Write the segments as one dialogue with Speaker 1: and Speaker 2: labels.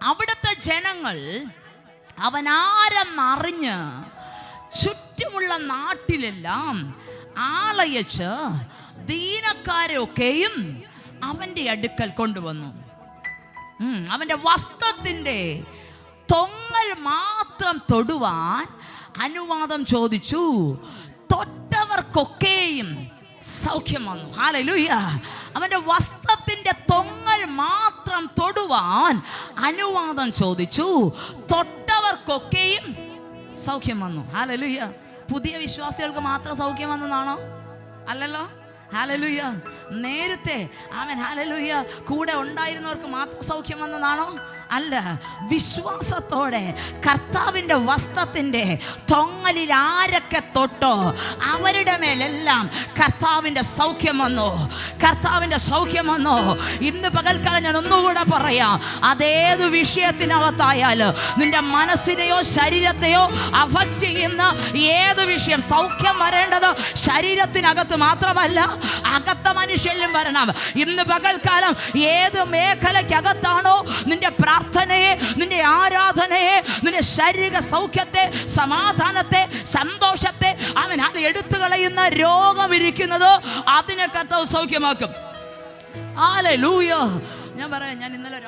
Speaker 1: അവിടുത്തെ ജനങ്ങൾ അവനാരെന്നറിഞ്ഞ് ചുറ്റുമുള്ള നാട്ടിലെല്ലാം ആളയച്ച് ദീനക്കാരെ ഒക്കെയും അവന്റെ അടുക്കൽ കൊണ്ടുവന്നു. അവന്റെ വസ്ത്രത്തിന്റെ തൊങ്ങൽ മാത്രം തൊടുവാൻ അനുവാദം ചോദിച്ചു. തൊട്ടവർക്കൊക്കെയും സൗഖ്യം വന്നു ഹാലലൂയ അവന്റെ വസ്ത്രത്തിന്റെ തൊങ്ങൽ മാത്രം തൊടുവാൻ അനുവാദം ചോദിച്ചു. തൊട്ടവർക്കൊക്കെയും സൗഖ്യം വന്നു. ഹാലലൂയ പുതിയ വിശ്വാസികൾക്ക് മാത്രം സൗഖ്യം വന്നതാണോ? അല്ലല്ലോ. ഹാലലൂയ നേരത്തെ അവൻ ഹാലലൂയ കൂടെ ഉണ്ടായിരുന്നവർക്ക് മാത്രം സൗഖ്യം വന്നതാണോ? അല്ല വിശ്വാസത്തോടെ കർത്താവിന്റെ വസ്ത്രത്തിന്റെ തൊങ്ങലിൽ ആരൊക്കെ തൊട്ടോ അവരുടെ മേലെല്ലാം കർത്താവിന്റെ സൗഖ്യം വന്നു. കർത്താവിന്റെ സൗഖ്യം വന്നു. ഇന്ന് പകൽക്കാലം ഞാൻ ഒന്നുകൂടെ പറയാം. അതേത് വിഷയത്തിനകത്തായാലും നിന്റെ മനസ്സിനെയോ ശരീരത്തെയോ അഫക്റ്റ് ചെയ്യുന്ന ഏത് വിഷയം സൗഖ്യം വരേണ്ടത് ശരീരത്തിനകത്ത് മാത്രമല്ല അകത്ത മനുഷ്യരിലും വരണം. ഇന്ന് പകൽക്കാലം ഏത് മേഖലയ്ക്കകത്താണോ നിന്റെ പ്രാർത്ഥനയെ നിന്റെ ആരാധനയെ നിന്റെ ശാരീരിക സൗഖ്യത്തെ സമാധാനത്തെ സന്തോഷത്തെ അവൻ അത് എടുത്തു കളയുന്ന രോഗം ഇരിക്കുന്നത് അതിനെ കർത്താവ് സൗഖ്യമാക്കും. ഞാൻ പറയാം ഞാൻ ഇന്നലെ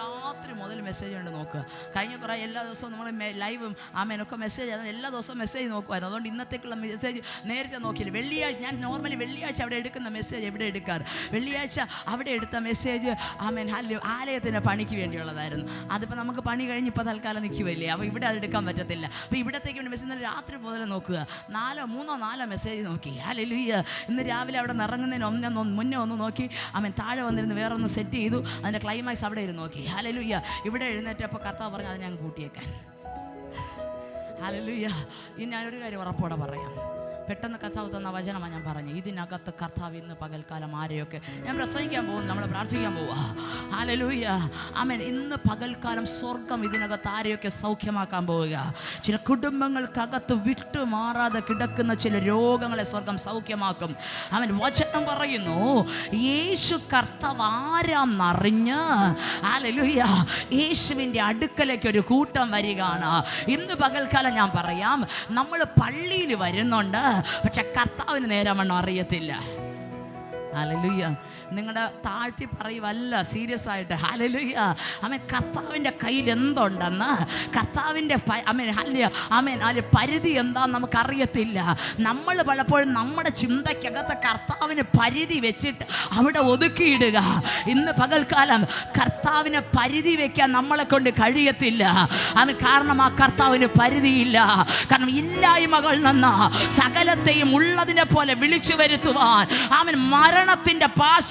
Speaker 1: മെസ്സേജ് ഉണ്ട് നോക്കുക. കഴിഞ്ഞ കുറേ എല്ലാ ദിവസവും നമ്മൾ ലൈവും ആമേനൊക്കെ മെസ്സേജ് ആയിരുന്നു. എല്ലാ ദിവസവും മെസ്സേജ് നോക്കുമായിരുന്നു അതുകൊണ്ട് ഇന്നത്തേക്കുള്ള മെസ്സേജ് നേരത്തെ നോക്കിയില്ല. വെള്ളിയാഴ്ച ഞാൻ നോർമലി വെള്ളിയാഴ്ച അവിടെ എടുക്കുന്ന മെസ്സേജ് എവിടെ എടുക്കാറ്? വെള്ളിയാഴ്ച അവിടെ എടുത്ത മെസ്സേജ് ആമേൻ ആലയത്തിന്റെ പണിക്ക് വേണ്ടിയുള്ളതായിരുന്നു. അതിപ്പോൾ നമുക്ക് പണി കഴിഞ്ഞ് ഇപ്പോൾ തൽക്കാലം നിൽക്കുമല്ലേ അപ്പോൾ ഇവിടെ അത് എടുക്കാൻ പറ്റത്തില്ല. അപ്പോൾ ഇവിടത്തേക്ക് വേണ്ടി മെസ്സേജ് രാത്രി മുതൽ നോക്കുക. നാലോ മൂന്നോ നാലോ മെസ്സേജ് നോക്കി. ഹല്ലേലൂയ ഇന്ന് രാവിലെ അവിടെ നിറങ്ങുന്നതിന് ഇറങ്ങുന്നതിന് ഒന്നേ ഒന്ന് മുന്നേ ഒന്ന് നോക്കി. അവൻ താഴെ വന്നിരുന്ന് വേറൊന്ന് സെറ്റ് ചെയ്തു. അതിന്റെ ക്ലൈമാക്സ് അവിടെ ഇരുന്ന് നോക്കി. ഹല്ലേലൂയ ഇവിടെ എഴുന്നേറ്റപ്പോൾ കർത്താവ് പറഞ്ഞു അത് ഞാൻ കൂട്ടിയേക്കാൻ. ഹലലുയ്യ ഇനി ഞാനൊരു കാര്യം ഉറപ്പോടെ പറയാം. പെട്ടെന്ന് കർത്താവ് തന്ന വചനമാണ് ഞാൻ പറഞ്ഞു ഇതിനകത്ത് കർത്താവ് ഇന്ന് പകൽക്കാലം ആരെയൊക്കെ? ഞാൻ പ്രസംഗിക്കാൻ പോകും നമ്മൾ പ്രാർത്ഥിക്കാൻ പോവുക. ഹാലലൂയ ആമേൻ ഇന്ന് പകൽക്കാലം സ്വർഗം ഇതിനകത്ത് ആരെയൊക്കെ സൗഖ്യമാക്കാൻ പോവുക? ചില കുടുംബങ്ങൾക്കകത്ത് വിട്ടുമാറാതെ കിടക്കുന്ന ചില രോഗങ്ങളെ സ്വർഗം സൗഖ്യമാക്കും. അവൻ വചനം പറയുന്നു യേശു കർത്താവ് ആരാന്നറിഞ്ഞ്? ഹാലലൂയ യേശുവിന്റെ അടുക്കലേക്ക് ഒരു കൂട്ടം വരികയാണ്. ഇന്ന് പകൽക്കാലം ഞാൻ പറയാം നമ്മൾ പള്ളിയിൽ വരുന്നുണ്ട്. പക്ഷെ കർത്താവിന് നേരമണ്ണം അറിയത്തില്ല. ഹല്ലേലൂയ നിങ്ങളുടെ താഴ്ത്തി പറയുവല്ല സീരിയസ് ആയിട്ട്. ഹല്ലേലൂയ അമ്മ കർത്താവിന്റെ കയ്യിൽ എന്തുണ്ടെന്ന്? കർത്താവിന്റെ അമ്മ ഹല്ലിയ അമ്മേൻ അല്ലെ പരിധി എന്താന്ന് നമുക്കറിയത്തില്ല. നമ്മൾ പലപ്പോഴും നമ്മുടെ ചിന്തയ്ക്കകത്ത് കർത്താവിന് പരിധി വെച്ചിട്ട് അവിടെ ഒതുക്കിയിടുക. ഇന്ന് പകൽക്കാലം കർത്താവിന് പരിധി വെക്കാൻ നമ്മളെ കൊണ്ട് കഴിയത്തില്ല. അവൻ കാരണം ആ കർത്താവിന് പരിധിയില്ല. കാരണം ഇല്ലായ്മകൾ നിന്ന് സകലത്തെയും ഉള്ളതിനെ പോലെ വിളിച്ചു വരുത്തുവാൻ. അവൻ മരണത്തിന്റെ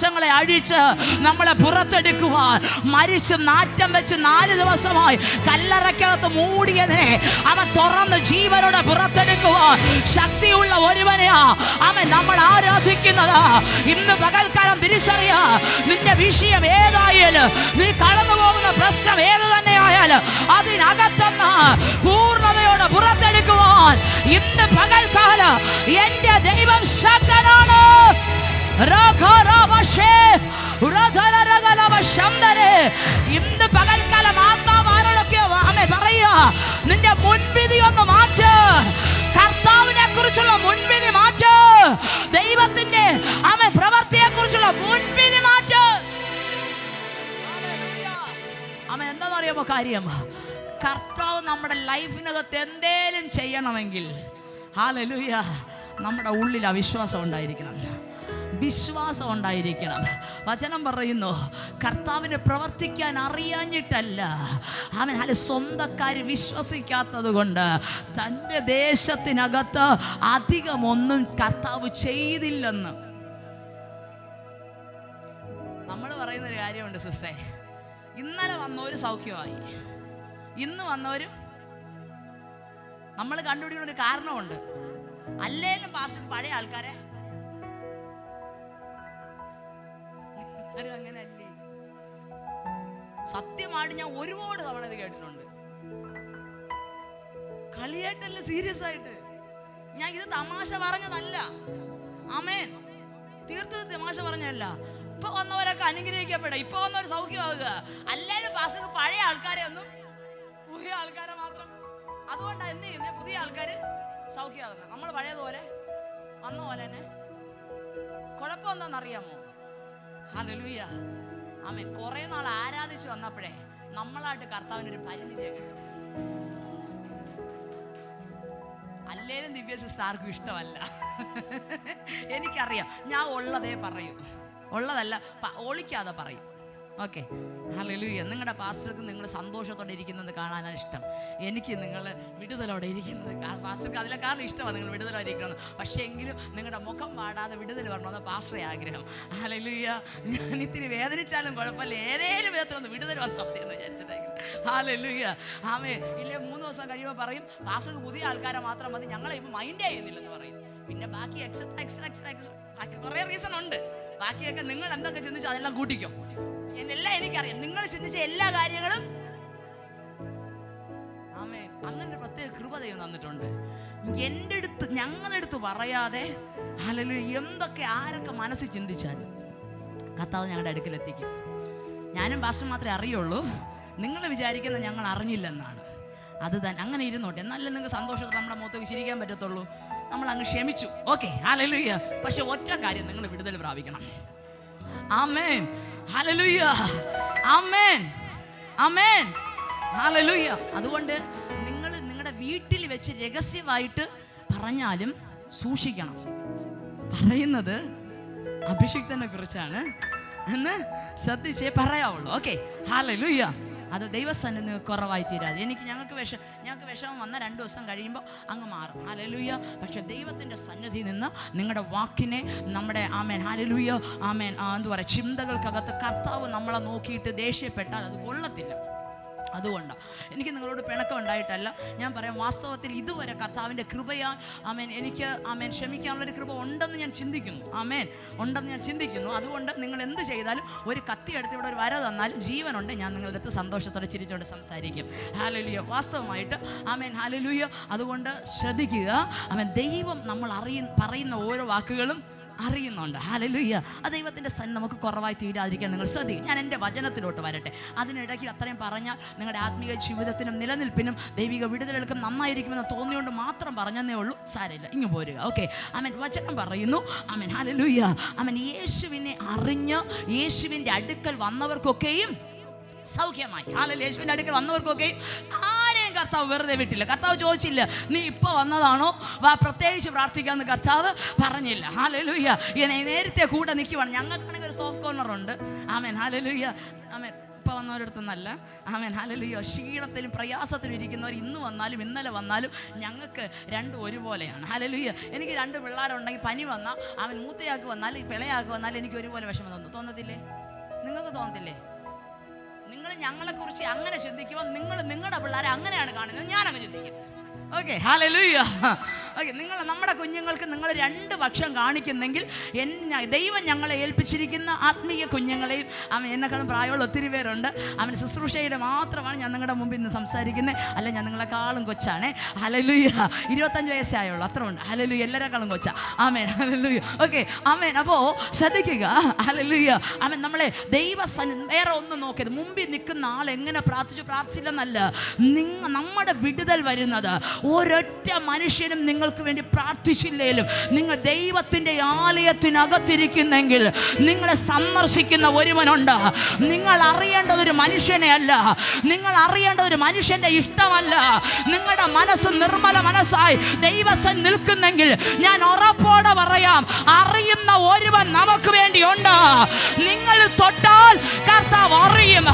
Speaker 1: പാശങ്ങളെ അഴിച്ച് നമ്മളെ പുറത്തെടുക്കുവാൻ മരിച്ച് നാറ്റം വെച്ച് നാല് ദിവസമായി കല്ലറയ്ക്കകത്ത് മൂടിയതിനെ അവൻ തുറന്ന് ജീവനോടെ പുറത്തെടുക്കുവാൻ ശക്തിയുള്ള ഒരുവനെയാ അവൻ നമ്മൾ ആരാധിക്കുന്നത്. ഇന്ന് പകൽക്കാലം തിരിച്ചറിയാ നിന്റെ വിഷയം ഏതായാലും നീ കടന്നു പോകുന്ന പ്രശ്നം ഏത് തന്നെ ആയാലും അതിനകത്തുനിന്ന് പൂർണതയോടെ പുറത്തെടുക്കുവാൻ ഇന്ന് പകൽക്കാലം എന്റെ ദൈവം ശക്തനാണ്. ഇന്ന് പകൽക്കാലം ആത്മാവ് ആരോടൊക്കെയോ ആമേ നിന്റെ മുൻവിധി ഒന്ന് മാറ്റ്. കർത്താവിനെ കുറിച്ചുള്ള മുൻവിധി മാറ്റ്. ദൈവത്തിന്റെ ആമേ പ്രവൃത്തിയെ കുറിച്ചുള്ള മുൻവിധി മാറ്റ്. ആമേ എന്താണെന്ന് അറിയാമോ കാര്യം? കർത്താവ് നമ്മുടെ ലൈഫിനകത്ത് എന്തേലും ചെയ്യണമെങ്കിൽ ഹാലലൂയ നമ്മുടെ ഉള്ളിൽ അവിശ്വാസം ഉണ്ടായിരിക്കണം. വിശ്വാസം ഉണ്ടായിരിക്കണം വചനം പറയുന്നു കർത്താവിനെ പ്രവർത്തിക്കാൻ അറിയാഞ്ഞിട്ടല്ല. അവൻ അല്ല സ്വന്തക്കാർ വിശ്വസിക്കാത്തത് കൊണ്ട് തന്റെ ദേശത്തിനകത്ത് അധികമൊന്നും കർത്താവ് ചെയ്തില്ലെന്ന്. നമ്മൾ പറയുന്നൊരു കാര്യമുണ്ട് സിസ്റ്ററെ. ഇന്നലെ വന്നവര് സൗഖ്യമായി. ഇന്ന് വന്നവരും നമ്മൾ കണ്ടുപിടിക്കുന്ന ഒരു കാരണമുണ്ട്. അല്ലേലും പാസ്റ്റർ പഴയ ആൾക്കാരെ ആരും അങ്ങനെ അല്ലേ സത്യമാണ് ഞാൻ ഒരുപാട് തവണ ഇത് കേട്ടിട്ടുണ്ട്. കളിയായിട്ടല്ല സീരിയസ് ആയിട്ട്? ഞാൻ ഇത് തമാശ പറഞ്ഞതല്ല. അമേൻ തീർത്തും തമാശ പറഞ്ഞല്ല ഇപ്പൊ വന്നവരൊക്കെ അനുഗ്രഹിക്കപ്പെടുക. ഇപ്പൊ വന്നവർ സൗഖ്യമാകുക അല്ലാതെ പാസ്റ്റർ പഴയ ആൾക്കാരെ ഒന്നും പുതിയ ആൾക്കാരെ മാത്രം. അതുകൊണ്ടാണ് എന്ത് ചെയ്യുന്നത് പുതിയ ആൾക്കാർ സൗഖ്യമാകുന്നത് നമ്മൾ പഴയതുപോലെ വന്ന പോലെ തന്നെ കുഴപ്പമെന്താണെന്ന് അറിയാമോ? ഹല്ലേലൂയ. ആമേൻ. കുറെ നാൾ ആരാധിച്ചു വന്നപ്പോഴേ നമ്മളായിട്ട് കർത്താവിനൊരു പരിമിതിയെ കിട്ടും അല്ലേലും ദിവ്യ സിസ്റ്റർ ആർക്കും ഇഷ്ടമല്ല. എനിക്കറിയാം. ഞാൻ ഉള്ളതേ പറയൂ. ഉള്ളതല്ല ഒളിക്കാതെ പറയും. ഓക്കെ ഹലലൂയ നിങ്ങളുടെ പാസ്റ്റർക്ക് നിങ്ങൾ സന്തോഷത്തോടെ ഇരിക്കുന്നത് കാണാനാണ് ഇഷ്ടം എനിക്ക് നിങ്ങൾ വിടുതലോടെ ഇരിക്കുന്നത് പാസ്റ്റർക്ക് അതിലെ കാരണം ഇഷ്ടമാണ് നിങ്ങൾ വിടുതലോടെ ഇരിക്കണം പക്ഷേ എങ്കിലും നിങ്ങളുടെ മുഖം പാടാതെ വിടുതൽ വരണമെന്ന് പാസ്റ്ററെ ആഗ്രഹം ഹലലൂയ ഞാൻ ഇത്തിരി വേദനിച്ചാലും കുഴപ്പമില്ല ഏതേലും വിധത്തിലൊന്ന് വിടുതൽ വന്നാൽ മതി എന്ന് വിചാരിച്ചിട്ടായിരിക്കും ഹാലൂയ്യ ആമേ ഇല്ലേ മൂന്ന് ദിവസം കഴിയുമ്പോൾ പറയും പാസ്റ്റർക്ക് പുതിയ ആൾക്കാരെ മാത്രം മതി ഞങ്ങളെ ഇപ്പം മൈൻഡ് ചെയ്യുന്നില്ലെന്ന് പറയും പിന്നെ ബാക്കി എക്സ്ട്രാ എക്സ്ട്രാ എക്സ്ട്രാ എക്സ്ട്രാ ബാക്കി കുറേ റീസൺ ഉണ്ട് ബാക്കിയൊക്കെ നിങ്ങൾ എന്തൊക്കെ ചിന്തിച്ചാൽ അതെല്ലാം കൂട്ടിക്കും എന്നെല്ലാം എനിക്കറിയാം. നിങ്ങൾ ചിന്തിച്ച എല്ലാ കാര്യങ്ങളും ആമേ അങ്ങനെ പ്രത്യേക കൃപ തന്നിട്ടുണ്ട്. എന്റെ അടുത്ത് ഞങ്ങളുടെ അടുത്ത് പറയാതെ അല്ലെങ്കിൽ എന്തൊക്കെ ആരൊക്കെ മനസ്സിൽ ചിന്തിച്ചാലും കത്താവ് ഞങ്ങളുടെ അടുക്കലെത്തിക്കും. ഞാനും ഭാഷ മാത്രമേ അറിയുള്ളൂ. നിങ്ങൾ വിചാരിക്കുന്ന ഞങ്ങൾ അറിഞ്ഞില്ലെന്നാണ്. അത് തന്നെ അങ്ങനെ ഇരുന്നോട്ടെ. എന്നാലും നിങ്ങൾക്ക് സന്തോഷത്തിൽ നമ്മുടെ മുഖത്തേക്ക് ചിരിക്കാൻ പറ്റത്തുള്ളൂ. നമ്മൾ അങ്ങ് ക്ഷമിച്ചു. ഓക്കെ ഹാലലുയ്യ പക്ഷെ ഒറ്റ കാര്യം നിങ്ങൾ വിടുതൽ പ്രാപിക്കണം. ആമേൻ. ഹാലലുയ്യ അമ്മേൻ അമ്മേൻ ഹലലുയ്യ അതുകൊണ്ട് നിങ്ങൾ നിങ്ങളുടെ വീട്ടിൽ വെച്ച് രഹസ്യമായിട്ട് പറഞ്ഞാലും സൂക്ഷിക്കണം. പറയുന്നത് അഭിഷിക്തനെ കുറിച്ചാണ് എന്ന് ശ്രദ്ധിച്ചേ പറയാവുള്ളൂ. ഓക്കെ ഹാലലുയ്യ അത് ദൈവസന്നിധി കുറവായി തീരാതെ. എനിക്ക് ഞങ്ങൾക്ക് വിഷം ഞങ്ങൾക്ക് വിഷമം വന്ന രണ്ട് ദിവസം കഴിയുമ്പോൾ അങ്ങ് മാറും. ഹലലൂയ പക്ഷെ ദൈവത്തിന്റെ സന്നിധി നിന്ന് നിങ്ങളുടെ വാക്കിനെ നമ്മുടെ ആമേൻ. ഹാലലുയ്യ ആമേൻ. എന്താ പറയുക? ചിന്തകൾക്കകത്ത് കർത്താവ് നമ്മളെ നോക്കിയിട്ട് ദേഷ്യപ്പെട്ടാൽ അത് കൊള്ളത്തില്ല. അതുകൊണ്ടാണ് എനിക്ക് നിങ്ങളോട് പിണക്കം ഉണ്ടായിട്ടല്ല. ഞാൻ പറയാം വാസ്തവത്തിൽ ഇതുവരെ കർത്താവിന്റെ കൃപയാ ആമേൻ എനിക്ക് ആമേൻ ക്ഷമിക്കാനുള്ളൊരു കൃപ ഉണ്ടെന്ന് ഞാൻ ചിന്തിക്കുന്നു. ആമേൻ ഉണ്ടെന്ന് ഞാൻ ചിന്തിക്കുന്നു. അതുകൊണ്ട് നിങ്ങൾ എന്ത് ചെയ്താലും ഒരു കത്തി എടുത്ത് ഇവിടെ ഒരു വര തന്നാലും ജീവനുണ്ട്. ഞാൻ നിങ്ങളുടെ അടുത്ത് സന്തോഷത്തോടെ ചിരിച്ചുകൊണ്ട് സംസാരിക്കും. ഹാലലുയ വാസ്തവമായിട്ട് ആമേൻ ഹാലലുയ അതുകൊണ്ട് ശ്രദ്ധിക്കുക. ആമേൻ ദൈവം നമ്മൾ അറിയ പറയുന്ന ഓരോ വാക്കുകളും അറിയുന്നുണ്ട്. ഹലലുയ്യ ആ ദൈവത്തിന്റെ സൻ നമുക്ക് കുറവായി തീരാതിരിക്കാൻ നിങ്ങൾ ശ്രദ്ധിക്കും. ഞാൻ എന്റെ വചനത്തിലോട്ട് വരട്ടെ. അതിനിടയ്ക്ക് അത്രയും പറഞ്ഞാൽ നിങ്ങളുടെ ആത്മീയ ജീവിതത്തിനും നിലനിൽപ്പിനും ദൈവിക വിടുതലുകൾക്കും നന്നായിരിക്കുമെന്ന് തോന്നിയോണ്ട് മാത്രം പറഞ്ഞതേ ഉള്ളൂ. സാരമില്ല. ഇങ്ങ് പോരുക. ഓക്കെ അമൻ വചനം പറയുന്നു. അമൻ ഹലലുയ്യ അമൻ യേശുവിനെ അറിഞ്ഞ് യേശുവിന്റെ അടുക്കൽ വന്നവർക്കൊക്കെയും സൗഖ്യമായി. ഹാലൽ യേശുവിന്റെ അടുക്കൽ വന്നവർക്കൊക്കെയും ആരെയും കർത്താവ് വെറുതെ വിട്ടില്ല. കർത്താവ് ചോദിച്ചില്ല നീ ഇപ്പോൾ വന്നതാണോ? വാ പ്രത്യേകിച്ച് പ്രാർത്ഥിക്കാമെന്ന് കർത്താവ് പറഞ്ഞില്ല. ഹാലലുയ്യ നേരത്തെ കൂടെ നിൽക്കുവാണ് ഞങ്ങൾക്കാണെങ്കിൽ ഒരു സോഫ്റ്റ് കോർണർ ഉണ്ട്. ആമേൻ ഹാലലുയ്യ ആമേൻ ഇപ്പോൾ വന്നവരടുത്തൊന്നല്ല. ആമേൻ ഹാലലുയ്യ ക്ഷീണത്തിലും പ്രയാസത്തിലും ഇരിക്കുന്നവർ ഇന്ന് വന്നാലും ഇന്നലെ വന്നാലും ഞങ്ങൾക്ക് രണ്ടും ഒരുപോലെയാണ്. ഹാലലുയ്യ എനിക്ക് രണ്ട് പിള്ളേരുണ്ടെങ്കിൽ പനി വന്നാൽ അവൻ മൂത്തയാൾക്ക് വന്നാൽ പിളയാൾക്ക് വന്നാൽ എനിക്ക് ഒരുപോലെ വിഷമം തോന്നും. തോന്നത്തില്ലേ? നിങ്ങൾക്ക് തോന്നത്തില്ലേ? നിങ്ങൾ ഞങ്ങളെക്കുറിച്ച് അങ്ങനെ ചിന്തിക്കുമ്പോൾ നിങ്ങൾ നിങ്ങളുടെ പിള്ളേരെ അങ്ങനെയാണ് കാണുന്നത്. ഞാനങ്ങ് ചിന്തിക്കും. ഓക്കെ ഹാലലൂയ ഓക്കെ നിങ്ങൾ നമ്മുടെ കുഞ്ഞുങ്ങൾക്ക് നിങ്ങൾ രണ്ട് പക്ഷം കാണിക്കുന്നെങ്കിൽ എൻ ദൈവം ഞങ്ങളെ ഏൽപ്പിച്ചിരിക്കുന്ന ആത്മീയ കുഞ്ഞുങ്ങളെയും അവൻ എന്നെക്കാളും പ്രായമുള്ള ഒത്തിരി പേരുണ്ട്. അവൻ ശുശ്രൂഷയുടെ മാത്രമാണ് ഞാൻ നിങ്ങളുടെ മുമ്പിൽ നിന്ന് സംസാരിക്കുന്നത് അല്ല ഞാൻ നിങ്ങളെക്കാളും കൊച്ചാണേ. ഹലലൂയ ഇരുപത്തഞ്ച് വയസ്സായുള്ളൂ. അത്ര ഉണ്ട് ഹലലൂയ എല്ലാരെക്കാളും കൊച്ച. ആമേൻ ഹലലൂയ ഓക്കെ ആമേൻ അപ്പോൾ ശ്രദ്ധിക്കുക. ഹലലൂയ ആമേൻ നമ്മളെ ദൈവ വേറെ ഒന്ന് നോക്കിയത് മുമ്പിൽ നിൽക്കുന്ന ആൾ എങ്ങനെ പ്രാർത്ഥിച്ചു? പ്രാർത്ഥിച്ചില്ലെന്നല്ല. നിങ്ങ നമ്മുടെ വിടുതൽ വരുന്നത് ഒരൊറ്റ മനുഷ്യനും നിങ്ങൾക്ക് വേണ്ടി പ്രാർത്ഥിച്ചില്ലേലും നിങ്ങൾ ദൈവത്തിന്റെ ആലയത്തിനകത്തിരിക്കുന്നെങ്കിൽ നിങ്ങളെ സന്ദർശിക്കുന്ന ഒരുവനുണ്ട്. നിങ്ങൾ അറിയേണ്ടത് ഒരു മനുഷ്യനെ അല്ല. നിങ്ങൾ അറിയേണ്ടത് ഒരു മനുഷ്യന്റെ ഇഷ്ടമല്ല. നിങ്ങളുടെ മനസ്സ് നിർമ്മല മനസ്സായി ദൈവസൻ നിൽക്കുന്നെങ്കിൽ ഞാൻ ഉറപ്പോടെ പറയാം അറിയുന്ന ഒരുവൻ നമുക്ക് വേണ്ടിയുണ്ട്. നിങ്ങൾ തൊട്ടാൽ കർത്താവ് അറിയുന്ന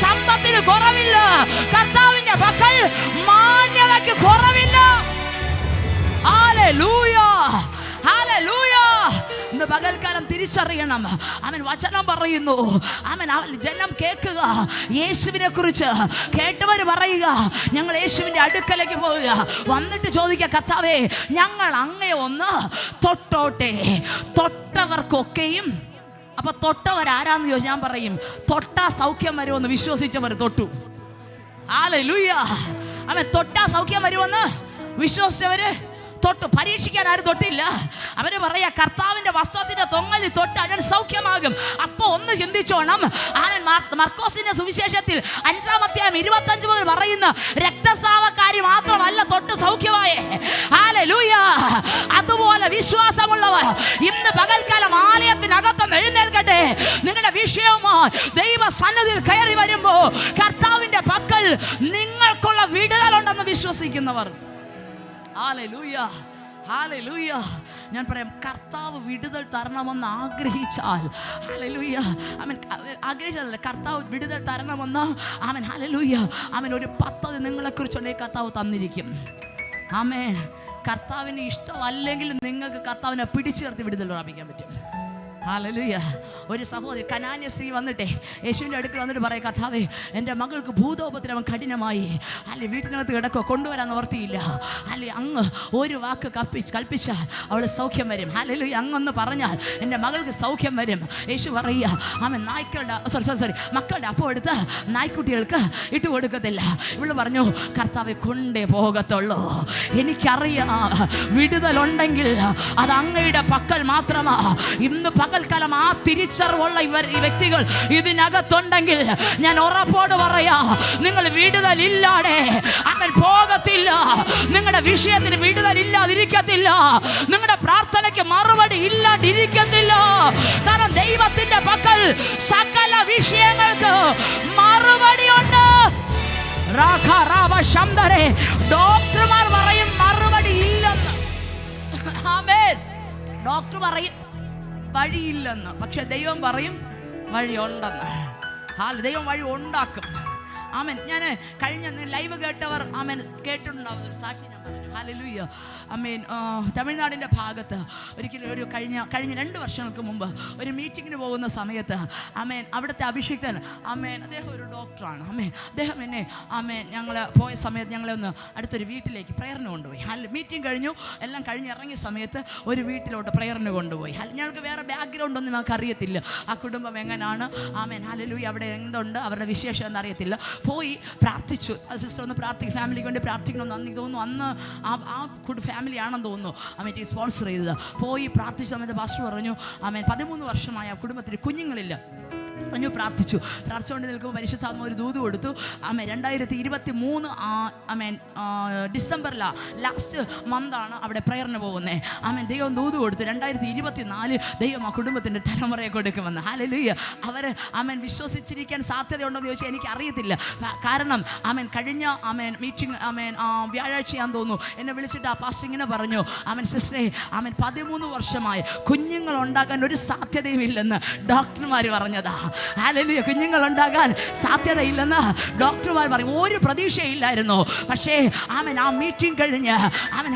Speaker 1: സമ്പത്തിന് കുറവില്ല. കർത്താവിന്റെ പക്കൽ മാന്യതയ്ക്ക് കുറവില്ല. ഇന്ന് പകൽക്കാലം തിരിച്ചറിയണം. അവൻ വചനം പറയുന്നു. അവൻ അവൻ ജനം കേൾക്കുക. യേശുവിനെ കുറിച്ച് കേട്ടവർ പറയുക. ഞങ്ങൾ യേശുവിന്റെ അടുക്കലേക്ക് പോവുക. വന്നിട്ട് ചോദിക്കുക കർത്താവേ ഞങ്ങൾ അങ്ങേ ഒന്ന് തൊട്ടോട്ടെ. തൊട്ടവർക്കൊക്കെയും അപ്പൊ തൊട്ടവരാരാന്ന് ചോദിച്ചാൽ ഞാൻ പറയും തൊട്ടാ സൗഖ്യം വരുമെന്ന് വിശ്വസിച്ചവർ തൊട്ടു. ആലൂയ അവൻ തൊട്ടാ സൗഖ്യം വരുമെന്ന് വിശ്വസിച്ചവര് തൊട്ട് പരീക്ഷിക്കാൻ ആരും തൊട്ടില്ല. അവർ പറയാ കർത്താവിന്റെ വസ്ത്രത്തിന്റെ തൊങ്ങലിൽ തൊട്ട് അവൻ സൗഖ്യമാകും. അപ്പൊ ഒന്ന് ചിന്തിച്ചോണം അവൻ മർക്കോസിന്റെ സുവിശേഷത്തിൽ അഞ്ചാമത്തെയാം ഇരുപത്തഞ്ച് മുതൽ പറയുന്ന രക്തസ്രാവക്കാരി മാത്രമല്ല തൊട്ട് സൗഖ്യമായേ. അതുപോലെ വിശ്വാസമുള്ളവർ ഇന്ന് പകൽക്കാലം ആലയത്തിനകത്ത് എഴുന്നേൽക്കട്ടെ. നിങ്ങളുടെ വിഷയമോ ദൈവ സന്നദ്ധിയിൽ കയറി വരുമ്പോ കർത്താവിന്റെ പക്കൽ നിങ്ങൾക്കുള്ള വിടുതലുണ്ടെന്ന് വിശ്വസിക്കുന്നവർ. ഞാൻ പറയാം കർത്താവ് വിടുതൽ തരണമെന്ന് ആഗ്രഹിച്ചാൽ. ഹലലൂയ അവൻ ആഗ്രഹിച്ചതല്ല കർത്താവ് വിടുതൽ തരണമെന്ന്. അവൻ ഹലലൂയ അവൻ ഒരു പദ്ധതി നിങ്ങളെക്കുറിച്ചുള്ള കർത്താവ് തന്നിരിക്കും. ആമേ കർത്താവിന് ഇഷ്ടമല്ലെങ്കിൽ നിങ്ങൾക്ക് കർത്താവിനെ പിടിച്ചു നിർത്തി വിടുതൽ പ്രാപിക്കാൻ പറ്റും. ഹാലലുയ. ഒരു സഹോദരി കനാന്യ സ്ത്രീ വന്നിട്ടേ യേശുവിന്റെ അടുക്കൽ വന്നിട്ട് പറയാം കഥാവേ എന്റെ മകൾക്ക് ഭൂതോപദ്രവം കഠിനമായി. അല്ലെ വീട്ടിനകത്ത് കിടക്കോ കൊണ്ടുവരാൻ നിവർത്തിയില്ല. അല്ലെ അങ്ങ് ഒരു വാക്ക് കൽപ്പിച്ച് കൽപ്പിച്ചാൽ അവൾ സൗഖ്യം വരും. ഹാലലുയ അങ്ങൊന്ന് പറഞ്ഞാൽ എന്റെ മകൾക്ക് സൗഖ്യം വരും. യേശു പറയുക ആമ നായ്ക്കളുടെ സോറി സോറി സോറി മക്കളുടെ അപ്പം എടുത്ത് നായ്ക്കുട്ടികൾക്ക് ഇട്ട് കൊടുക്കത്തില്ല. ഇവൾ പറഞ്ഞു കർത്താവെ കൊണ്ടേ പോകത്തുള്ളൂ. എനിക്കറിയാം വിടുതലുണ്ടെങ്കിൽ അത് അങ്ങയുടെ പക്കൽ മാത്രമാ. ഇന്ന് പകൽക്കാലം ആ തിരിച്ചറിവുള്ള ഇവർ വ്യക്തികൾ ഇതിനകത്തുണ്ടെങ്കിൽ ഞാൻ ഉറപ്പോട് പറയാ നിങ്ങൾ വിടുതലില്ലാതെ അവൻ പോകത്തില്ല. നിങ്ങളുടെ വിഷയത്തിന് വിടുതലില്ലാതിരിക്കത്തില്ല. നിങ്ങളുടെ പ്രാർത്ഥനയ്ക്ക് മറുപടി ഇല്ലാണ്ടിരിക്കത്തില്ല. കാരണം ദൈവത്തിന്റെ പക്കൽ സകല വിഷയങ്ങൾക്ക് മറുപടിയുണ്ട് ഡോക്ടർമാർ പറയും മറുപടി ഇല്ലെന്ന്. ഡോക്ടർ പറയും വഴിയില്ലെന്ന്. പക്ഷെ ദൈവം പറയും വഴിയുണ്ടെന്ന്. ഹാൽ ദൈവം വഴി ഉണ്ടാക്കും. ആമൻ. ഞാൻ കഴിഞ്ഞ ലൈവ് കേട്ടവർ ആമൻ കേട്ടിട്ടുണ്ടാവും. ഒരു സാക്ഷി ഞാൻ ഹാലലൂയ്യ അമ്മീൻ തമിഴ്നാടിന്റെ ഭാഗത്ത് ഒരിക്കലും ഒരു കഴിഞ്ഞ കഴിഞ്ഞ രണ്ട് വർഷങ്ങൾക്ക് മുമ്പ് ഒരു മീറ്റിങ്ങിന് പോകുന്ന സമയത്ത് അമേൻ അവിടുത്തെ അഭിഷിക്തൻ അമേൻ അദ്ദേഹം ഒരു ഡോക്ടറാണ് അമേൻ അദ്ദേഹം എന്നെ അമേൻ ഞങ്ങൾ പോയ സമയത്ത് ഞങ്ങളെ ഒന്ന് അടുത്തൊരു വീട്ടിലേക്ക് പ്രയറിന് കൊണ്ടുപോയി. അല്ല മീറ്റിംഗ് കഴിഞ്ഞു. എല്ലാം കഴിഞ്ഞ് ഇറങ്ങിയ സമയത്ത് ഒരു വീട്ടിലോട്ട് പ്രയറിന് കൊണ്ടുപോയി. അല്ല ഞങ്ങൾക്ക് വേറെ ബാക്ക്ഗ്രൗണ്ട് ഒന്നും ഞങ്ങൾക്ക് അറിയത്തില്ല. ആ കുടുംബം എങ്ങനെയാണ് ആമേൻ ഹലലൂയി അവിടെ എന്തുണ്ട്? അവരുടെ വിശേഷം എന്നറിയത്തില്ല. പോയി പ്രാർത്ഥിച്ചു. സിസ്റ്റർ ഒന്ന് പ്രാർത്ഥിക്കും ഫാമിലിക്ക് വേണ്ടി പ്രാർത്ഥിക്കണമെന്ന് അന്ന് തോന്നുന്നു. അന്ന് ആ ആ കുടു ഫാമിലി ആണെന്ന് തോന്നുന്നു. ആ ടീ സ്പോൺസർ ചെയ്തത്. പോയി പ്രാർത്ഥിച്ച സമയത്ത് പാസ്റ്റർ പറഞ്ഞു. ആമേൻ പതിമൂന്ന് വർഷമായ ആ കുടുംബത്തിന് കുഞ്ഞുങ്ങളില്ല. പറഞ്ഞു പ്രാർത്ഥിച്ചു. പ്രാർത്ഥിച്ചുകൊണ്ട് നിൽക്കുമ്പോൾ പരിശുദ്ധാത്മ ഒരു ദൂത് കൊടുത്തു. ആമേ രണ്ടായിരത്തി ഇരുപത്തി മൂന്ന് ആമേൻ ഡിസംബറിലാണ് ലാസ്റ്റ് മന്താണ് അവിടെ പ്രയറിന് പോകുന്നത് ആമേൻ. ദൈവം ദൂത് കൊടുത്തു. രണ്ടായിരത്തി ഇരുപത്തി നാല് ദൈവം ആ കുടുംബത്തിന്റെ തലമുറയെ കൊടുക്കുമെന്ന്. ഹാലലുയ്യ അവർ ആമേൻ വിശ്വസിച്ചിരിക്കാൻ സാധ്യതയുണ്ടോ എന്ന് ചോദിച്ചാൽ എനിക്ക് അറിയത്തില്ല കാരണം ആമേൻ കഴിഞ്ഞ ആമേൻ മീറ്റിംഗ് ആമേൻ വ്യാഴാഴ്ചയാന്ന് തോന്നുന്നു. എന്നെ വിളിച്ചിട്ട് ആ പാസ്റ്റർ ഇങ്ങനെ പറഞ്ഞു. ആമേൻ സിസ്റ്ററെ ആമേൻ പതിമൂന്ന് വർഷമായി കുഞ്ഞുങ്ങൾ ഉണ്ടാകാൻ ഒരു സാധ്യതയും ഇല്ലെന്ന് ഡോക്ടർമാർ പറഞ്ഞതാ. ഹാലലിയ കുഞ്ഞുങ്ങൾ ഉണ്ടാകാൻ സാധ്യതയില്ലെന്ന് ഡോക്ടർമാർ പറയും. ഒരു പ്രതീക്ഷയില്ലായിരുന്നു. പക്ഷേ അവൻ ആ മീറ്റിംഗ് കഴിഞ്ഞ് അവൻ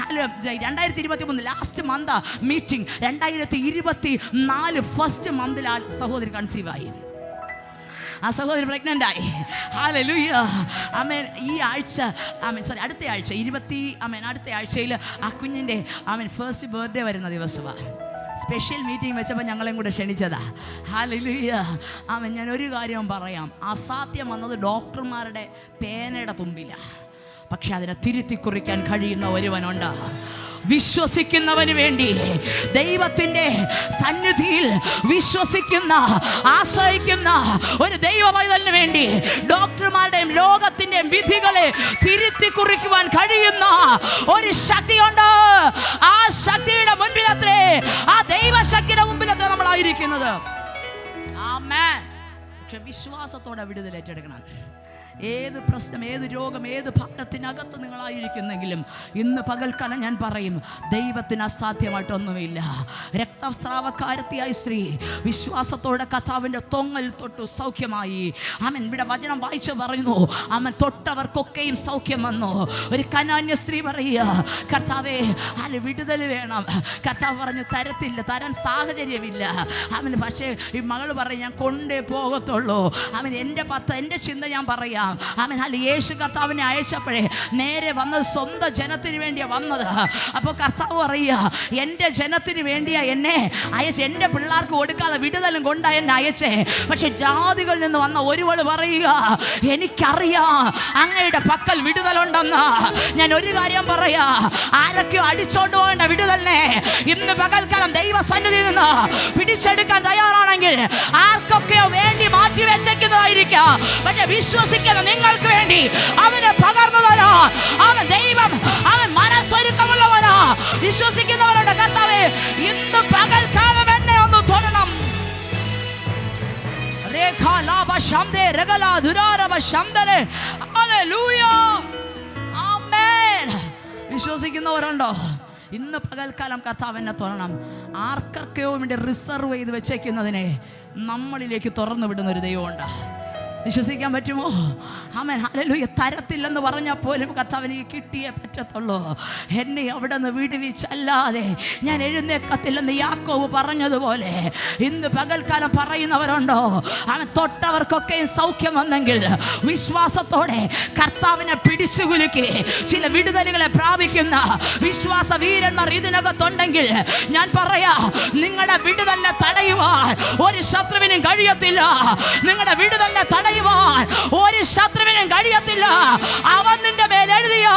Speaker 1: രണ്ടായിരത്തി ഇരുപത്തി മൂന്ന് ലാസ്റ്റ് മന്ത് മീറ്റിംഗ് രണ്ടായിരത്തി ഇരുപത്തി നാല് ഫസ്റ്റ് മന്തിൽ ആ സഹോദരി കൺസീവായി ആ സഹോദരി പ്രഗ്നന്റ് ആയി. ഹാലലൂയ ആമേൻ ഈ ആഴ്ച ആമേൻ സോറി അടുത്ത ആഴ്ച ഇരുപത്തി ആമേൻ അടുത്ത ആഴ്ചയിൽ ആ കുഞ്ഞിന്റെ അമേൻ ഫസ്റ്റ് ബർത്ത്ഡേ വരുന്ന ദിവസമാണ്. സ്പെഷ്യൽ മീറ്റിംഗ് വെച്ചപ്പോൾ ഞങ്ങളെയും കൂടെ ക്ഷണിച്ചതാ. ഹാലലുയ്യ അവൻ ഞാൻ ഒരു കാര്യം പറയാം. അസാധ്യം വന്നത് ഡോക്ടർമാരുടെ പേനയുടെ തുമ്പിലാണ് പക്ഷെ അതിനെ തിരുത്തി കുറിക്കാൻ കഴിയുന്ന ഒരുവനുണ്ട്. വിശ്വസിക്കുന്നവന് വേണ്ടി ദൈവത്തിന്റെ സന്നിധിയിൽ വിശ്വസിക്കുന്ന ആശ്രയിക്കുന്ന ഒരു ദൈവ പൈതലിന് വേണ്ടി ഡോക്ടർമാരുടെയും ലോകത്തിന്റെയും വിധികളെ തിരുത്തി കുറിക്കുവാൻ കഴിയുന്ന ഒരു ശക്തിയുണ്ട്. ആ ശക്തിയുടെ മുൻപിലത്രേ ആ ദൈവശക്തിയുടെ മുമ്പിലത്രേ നമ്മളായിരിക്കുന്നത്. വിശ്വാസത്തോടെ വിടുതൽ ഏറ്റെടുക്കണം. ഏത് പ്രശ്നം ഏത് രോഗം ഏത് ഭാരത്തിനകത്ത് നിങ്ങളായിരിക്കുന്നെങ്കിലും ഇന്ന് പകൽക്കാലം ഞാൻ പറയും ദൈവത്തിന് അസാധ്യമായിട്ടൊന്നുമില്ല. രക്തസ്രാവക്കാരത്തിയായ സ്ത്രീ വിശ്വാസത്തോടെ കഥാവിന്റെ തൊങ്ങൽ തൊട്ടു സൗഖ്യമായി. അവൻ ഇവിടെ വചനം വായിച്ചു പറയുന്നു അവൻ തൊട്ടവർക്കൊക്കെയും സൗഖ്യം വന്നു. ഒരു കനാന്യ സ്ത്രീ പറയുക കർത്താവേ അല്ല വിടുതൽ വേണം? കർത്താവ് പറഞ്ഞു തരത്തില്ല തരാൻ സാഹചര്യമില്ല. അവന് പക്ഷേ ഈ മകൾ പറയും ഞാൻ കൊണ്ടേ പോകത്തുള്ളൂ. അവൻ എന്റെ പത്ത് എന്റെ ചിന്ത ഞാൻ പറയാ. ആമൻ. അല്ല യേശു കർത്താവിനെ അയച്ചപ്പോഴേ നേരെ വന്നത് സ്വന്തം ജനത്തിന് വേണ്ടിയാ വന്നത്. അപ്പോൾ കർത്താവ് പറയുക എന്റെ ജനത്തിന് വേണ്ടിയാ എന്നെ അയച്ച് എന്റെ പിള്ളേർക്ക് കൊടുക്കാതെ വിടുതലും കൊണ്ടാ എന്നെ അയച്ചേ. പക്ഷെ ജാതികളിൽ നിന്ന് വന്ന ഒരുവൾ പറയുക എനിക്കറിയാം അങ്ങയുടെ പക്കൽ വിടുതലുണ്ടെന്ന്. ഞാൻ ഒരു കാര്യം പറയാ ആരൊക്കെയോ അടിച്ചോണ്ട് പോകേണ്ട വിടുതലിനെ ഇന്ന് പകൽക്കാലം ദൈവസന്നിധി നിന്ന് പിടിച്ചെടുക്കാൻ തയ്യാറാണെങ്കിൽ ആർക്കൊക്കെയോ വേണ്ടി മാറ്റി വെച്ചേക്കുന്നതായിരിക്കാം പക്ഷെ വിശ്വസിക്കുന്ന നിങ്ങൾക്ക് വേണ്ടി. അവനെ പകർന്നതാണോ അവൻ ദൈവം അവൻ മനസ്സൊരുക്കമുള്ളവനോ. വിശ്വസിക്കുന്നവരുടെ കർത്താവേ. ഇന്ന് പകൽക്കാലം എന്നെ ഒന്ന് തൊടണം. വിശ്വസിക്കുന്നവരുണ്ടോ? ഇന്ന് പകൽക്കാലം കർത്താവ് എന്നെ തുറണം ആർക്കൊക്കെയോ വേണ്ടി റിസർവ് ചെയ്ത് വെച്ചേക്കുന്നതിനെ നമ്മളിലേക്ക് തുറന്നു വിടുന്ന ഒരു ദൈവമുണ്ട്. വിശ്വസിക്കാൻ പറ്റുമോ? ആമേൻ. ഹല്ലേലൂയ. തരത്തില്ലെന്ന് പറഞ്ഞാൽ പോലും കർത്താവിന് കിട്ടിയേ പറ്റത്തുള്ളൂ. എന്നെ അവിടെ നിന്ന് വിടുവിച്ചല്ലാതെ ഞാൻ എഴുന്നേക്കത്തില്ലെന്ന് യാക്കോവ് പറഞ്ഞതുപോലെ ഇന്ന് പകൽക്കാലം പറയുന്നവരുണ്ടോ? അവൻ തൊട്ടവർക്കൊക്കെയും സൗഖ്യം വന്നെങ്കിൽ വിശ്വാസത്തോടെ കർത്താവിനെ പിടിച്ചു കുലുക്കി ചില വിടുതലുകളെ പ്രാപിക്കുന്ന വിശ്വാസ വീരന്മാർ ഇതിനകത്തുണ്ടെങ്കിൽ ഞാൻ പറയാ നിങ്ങളുടെ വിടുതലിനെ തടയുവാൻ ഒരു ശത്രുവിനും കഴിയത്തില്ല. നിങ്ങളുടെ വിടുതലിനെ തടയുവാൻ ഒരു ശത്രുവിനും കഴിയത്തില്ല. അവൻ നിന്റെ മേൽ എഴുതിയ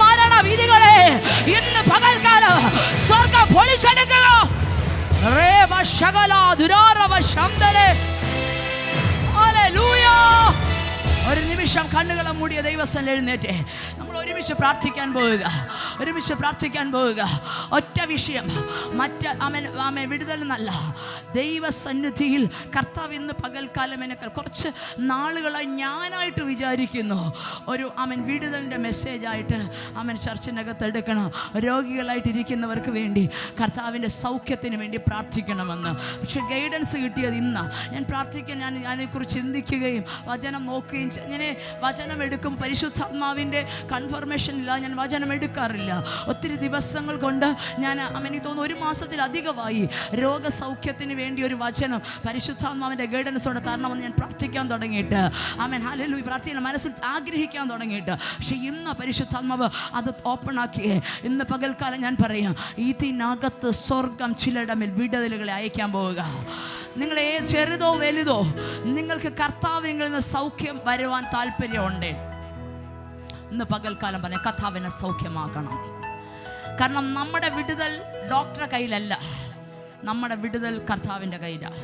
Speaker 1: മരണവിധികളെ ഇന്ന് പകൽക്കാലം സ്വർഗം പൊളിച്ചെടുക്കുക. റേവ ശകല ദുരാരവ ശബ്ദരെ ഹല്ലേലൂയ. ഒരു നിമിഷം കണ്ണുകളെ മൂടിയ ദൈവസ്ഥൽ എഴുന്നേറ്റ്. നമ്മൾ ഒരുമിച്ച് പ്രാർത്ഥിക്കാൻ പോവുക. ഒരുമിച്ച് പ്രാർത്ഥിക്കാൻ പോവുക. ഒറ്റ വിഷയം. മറ്റ് അമൻ ആമ വിടുതൽ എന്നല്ല. ദൈവസന്നിധിയിൽ കർത്താവ് ഇന്ന് പകൽക്കാലം എന്നെ കുറച്ച് നാളുകളായി ഞാനായിട്ട് വിചാരിക്കുന്നു. ഒരു അമൻ വിടുതലിന്റെ മെസ്സേജായിട്ട് അമൻ ചർച്ചിനകത്ത് എടുക്കണം. രോഗികളായിട്ടിരിക്കുന്നവർക്ക് വേണ്ടി കർത്താവിന്റെ സൗഖ്യത്തിന് വേണ്ടി പ്രാർത്ഥിക്കണമെന്ന്. പക്ഷെ ഗൈഡൻസ് കിട്ടിയത് ഇന്ന്. ഞാൻ പ്രാർത്ഥിക്കാൻ ഞാൻ അതിനെക്കുറിച്ച് ചിന്തിക്കുകയും വചനം നോക്കുകയും ഇങ്ങനെ വചനം എടുക്കും പരിശുദ്ധാത്മാവിന്റെ കൺഫർമേഷൻ ഇല്ല. ഞാൻ വചനം എടുക്കാറില്ല ഒത്തിരി ദിവസങ്ങൾ കൊണ്ട് ഞാൻ അമ്മനിക്ക് തോന്നുന്നു ഒരു മാസത്തിലധികമായി രോഗസൗഖ്യത്തിന് വേണ്ടി ഒരു വചനം പരിശുദ്ധാത്മാവിന്റെ ഗൈഡൻസോടെ തരണമെന്ന് ഞാൻ പ്രാർത്ഥിക്കാൻ തുടങ്ങിയിട്ട്. ആമൻ ഹലലു പ്രാർത്ഥിക്കാൻ മനസ്സിൽ ആഗ്രഹിക്കാൻ തുടങ്ങിയിട്ട്. പക്ഷേ ഇന്ന് പരിശുദ്ധാത്മാവ് അത് ഓപ്പൺ ആക്കിയേ. ഇന്ന് പകൽക്കാലം ഞാൻ പറയാം ഇതിനകത്ത് സ്വർഗം ചിലടമിൽ വിടുതലുകളെ അയക്കാൻ പോവുക. നിങ്ങൾ ഏത് ചെറുതോ വലുതോ നിങ്ങൾക്ക് കർത്താവിൽ നിന്ന് സൗഖ്യം വരുവാൻ താല്പര്യമുണ്ട്. ഇന്ന് പകൽക്കാലം പറഞ്ഞ കർത്താവിനെ സൗഖ്യമാക്കണം കാരണം നമ്മുടെ വിടുതൽ ഡോക്ടറെ കയ്യിലല്ല. നമ്മുടെ വിടുതൽ കർത്താവിന്റെ കയ്യിലാണ്